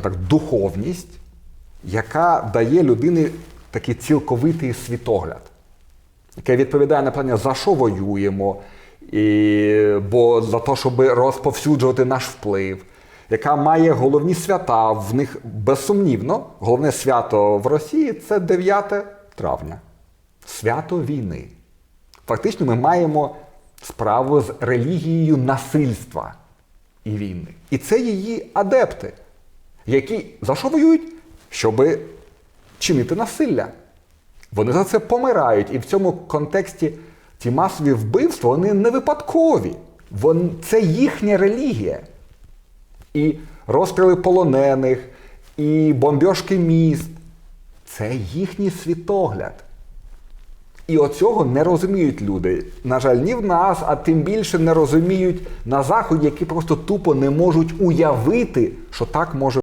так, духовність, яка дає людині такий цілковитий світогляд, яке відповідає на питання, за що воюємо, і, бо за те, щоб розповсюджувати наш вплив, яка має головні свята, в них безсумнівно, головне свято в Росії це 9 травня. Свято війни. Фактично, ми маємо справу з релігією насильства і війни. І це її адепти, які за що воюють? Щоби чинити насилля. Вони за це помирають. І в цьому контексті ті масові вбивства вони не випадкові. Вон, це їхня релігія. І розстріли полонених, і бомбьошки міст це їхній світогляд. І оцього не розуміють люди. На жаль, ні в нас, а тим більше не розуміють на Заході, які просто тупо не можуть уявити, що так може